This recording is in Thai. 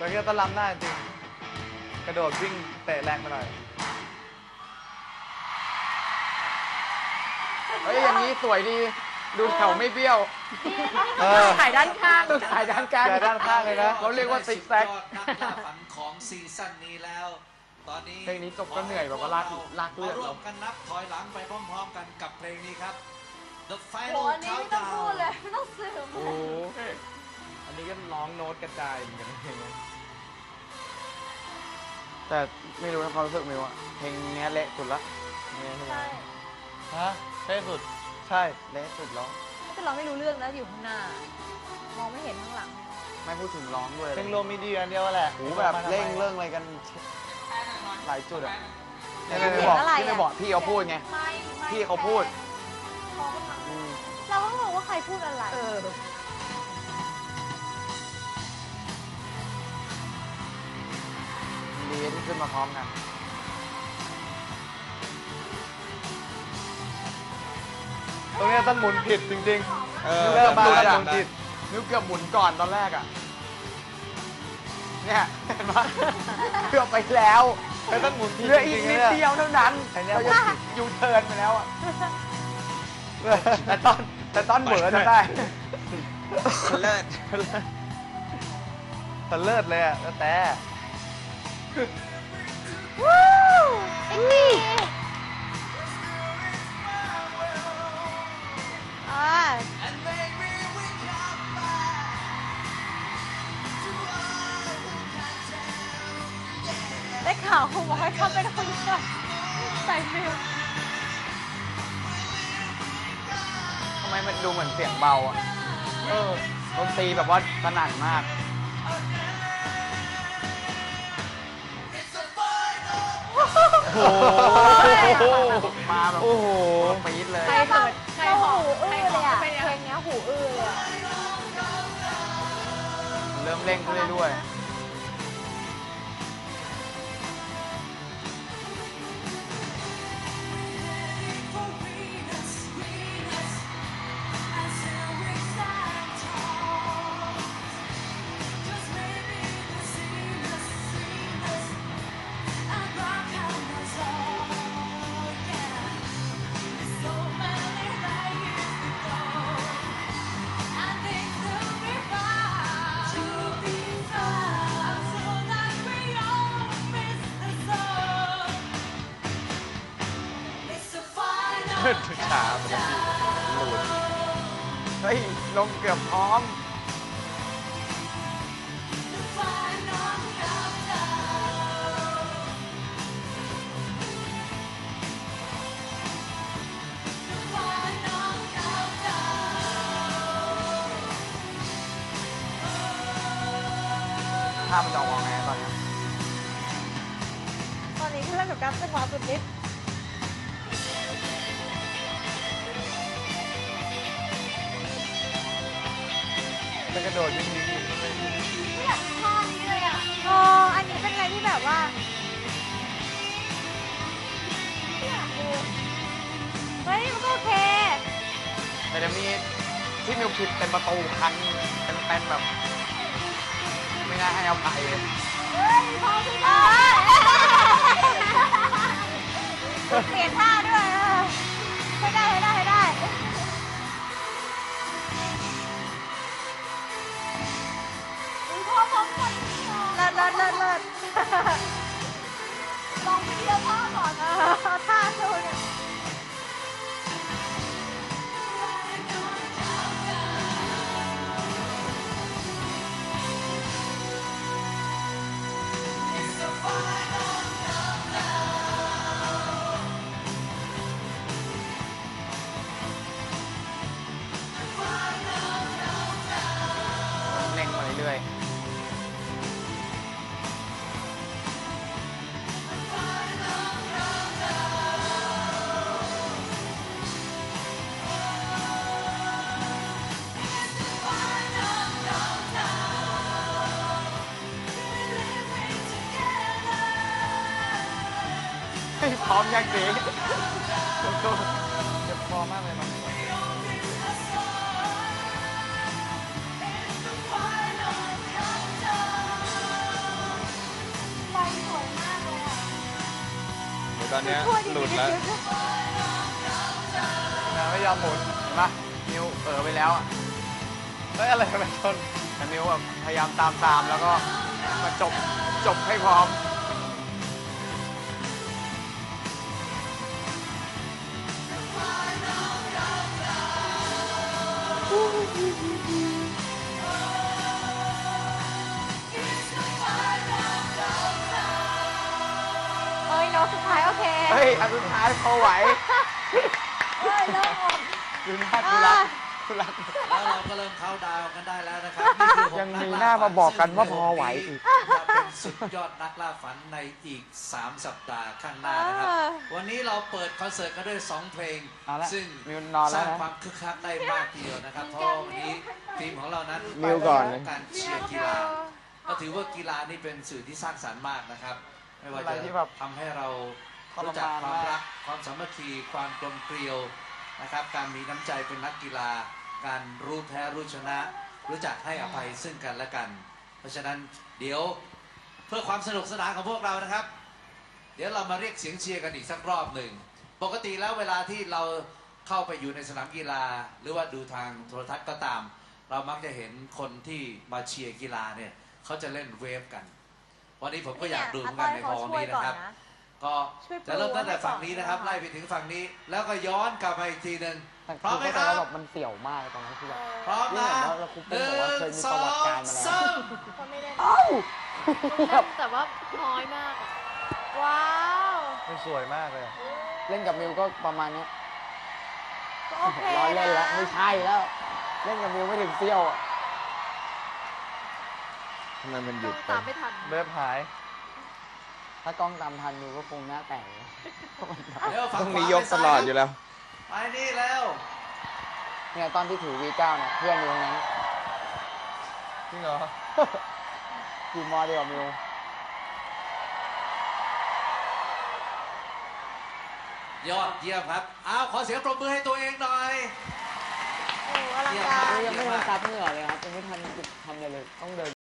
แต่ก็ต้องล้ำหน้าจริง กระโดดวิ่งเตะแรงไปหน่อย เฮ้ยอย่างนี้สวยดี ดูแถวไม่เบี้ยวเออ ถ่ายด้านข้างต้องถ่ายด้านกลางถ่ายด้านข้างเลยนะ เขาเรียกว่าซิกแซกสุดยอดนักล่าฝันของซีซั่นนี้แล้ว ตอนนี้เพลงนี้จบก็เหนื่อยแบบว่าลากลากเลือดมร่วมกันนับถอยหลังไปพร้อมๆกันกับเพลงนี้ครับ The โห Final อันนี้ไม่ต้องพูดเลย Countdown ไม่ต้องสืบโอ้โห อันนี้ก็ร้องโน้ตกระจายเหมือนกันนะเพลงนี้แต่ไม่รู้นะความรู้สึกมิวอะเพลงเนี้ยเละสุดละเนี่ยใช่ไหมใช่ฮะเท่สุด ใช่เละสุดแล้วแต่เราไม่รู้เรื่องนะอยู่ข้างหน้า มองไม่เห็นข้างหลัง ไม่พูดถึงร้องด้วยเพลงโรวมมีดีอันเดียวแหละหูแบบเร่งเรื่องอะไรกันหลายจุดอะไม่ที่ไม่ไม่ไม่บอกอะไรอะที่ไม่บอกพี่เขาพูดไง ไม่ไม่พี่เขาพูดมองข้างหลังอืมเราก็งงว่าใครพูดอะไร เออ ขึ้นมาพร้อมกัน ตรงเนี้ยต้องหมุนผิดจริงเออๆเริ่มมาหมุนแล้วอะหมุนผิดนิ้วเกือบหมุนก่อนตอนแรกอะ เนี่ยเห็นปะเกือบไปแล้วไม่ต้องหมุนผิดเหลืออีจกริงๆนิดนะเดีเนี่ย ยวเท่านั้นไอ้เนี่ย เราจะยูเทิร์นไปแล้วอะ แต่ตอนแต่ตอนเหมือนทำได้ เลิศตะเลิศเลยอะแล้วแต่วู้ ได้ข่าวเขาบอกให้เขาเป็นคนใส่ใส่ฟิลทำไมมันดูเหมือนเสียงเบาอะ เออดนตรีแบบว่าสนั่นมาก โอ้โหมาแบบโอ้โหปี๊ดเลยใครเปิดใครหูอื้อเลยอะเพลงเนี้ยหูอื้อเลยอะเริ่มเร่งขึ้นเรื่อยๆ ช้าไปแล้วพี่หลุดเฮ้ย ลงเกือบพร้อม ภาพมันจะออกมาไงตอนนี้ ตอนนี้เพื่นกับกัฟจังหวะสุดฤทธิ์ จะกระโดดวิ่งวิ่งวิ่งไม่อยากท่านี้เลยอะอ๋ออันนี้เป็นอะไรที่แบบว่าไม่อยากดูเฮ้ยมันก็โอเคแต่จะมีที่มิวผิดเป็นประตูคันเป็นๆแบบ ไม่น่าให้เอาไปเลยเฮ้ยพอพี่เออเปลี่ยนท่า อุ๊ยพ่อพร้อมกันเลิศเลิศเลิศเลิศลองไปเที่ยวท่าก่อนเออท่าดูเนี่ย พร้อมยังสียงเจ็บคอมมากเลยบางไฟสวยมากเลยตอนเนี้ยหลุดแล้วไม่ยอมหมุนเห็นปะนิวเออไปแล้วอะเฮ้ยอะไรไปชนแต่นิวแบบพยายามตามตามแล้วก็มาจบจบให้พร้อม เอ้ยโน้ตสุดท้ายโอเคเฮ้ยอันสุดท้ายพอไหวเอ้ยเริ่มหมด ดูหน้าทุรักทุรัก แล้วเราก็เริ่มเข้าน์ดาวน์กันได้แล้วนะครับนี่คือหกยังนัมีล่หน้ามาบอกกันซึ่งว่าพอไหวอีกจะเป็น สุดยอดนักล่าฝันในอีก 3 สัปดาห์ข้างหน้านะครับเออวันนี้เราเปิดคอนเสิร์ตกันด้วย 2 เพลง เอาละซึ่งมิวนอนสแล้วร้างนะ ความคึกคักได้มากทีเดียวนะครับ เพราะว่าวันนี้ทีมของเรานั้นมิวก่อนเลย การเชียร์กีฬา ก็ถือว่ากีฬานี่เป็นสื่อที่สร้างสรรค์มากนะครับ ไม่ว่าอะไรจะที่แบบทำให้เราทรมานรู้จักความมากรัก ความสามัคคีความกลมเกลียวนะครับ การมีน้ำใจเป็นนักกีฬา การรู้แพ้รู้ชนะ รู้จักให้อภัยซึ่งกันและกัน เพราะฉะนั้นเดี๋ยว เพื่อความสนุกสนานของพวกเรานะครับ เดี๋ยวเรามาเรียกเสียงเชียร์กันอีกสักรอบหนึ่ง ปกติแล้วเวลาที่เราเข้าไปอยู่ในสนามกีฬา หรือว่าดูทางโทรทัศน์ก็ตาม เรามักจะเห็นคนที่มาเชียร์กีฬาเนี่ยเขาจะเล่นเวฟกัน วันนี้ผมก็อยากดูเหมือนกันในฮอลล์นี้นะครับ ก็ช่วยปูจะเริ่มตั้งแต่ฝั่งนี้นะครับให้ก่อนไล่ไปถึงฝั่งนี้ แล้วก็ย้อนกลับมาอีกทีหนึ่งแต่พร้อมไหมคือคเข้าใจรับว่าแบบมันเสี่ยวมากตอนนั้นคือแบบพร้อมนี่นะเห็นแล้วเราคุปหเปิ้ลนึ่บอกว่าเคยงมีสประอวัติงการมาแล้วสาม คนไม่ได้เอ้าแต่ว่าน้อยมาก ว้าว มันสวยมากเลยอะเล่นกับมิวก็ประมาณเนี้ยก็โอเคร้อยเล่นแล้วะไม่ใช่แล้ว เล่นกับมิวไม่ถึงเซี่ยวอะทำไมมันหยุดไปตามไม่ทันเริ่มหาย ถ้ากล้องตามทันมิวก็คงหน้าแตกเลยเดี๋ยวฝั่ต้องขวามียกไปตซ้าลอดคอรับยู่แล้ว ไปนี่แล้วเนี่ยตอนที่ถือ V9 เนี่ยเพื่อนอยู่ตรงนั้น จริงเหรอ อยู่มอเดียวกับมิวยอดเยี่ยมครับอ้าวขอเสียงปรบมือให้ตัวเองหน่อย โอ้อลังการ ยังไม่ทันซับเหงื่อเลยครับยังไม่ทันทำอะไรเลยต้องเดิน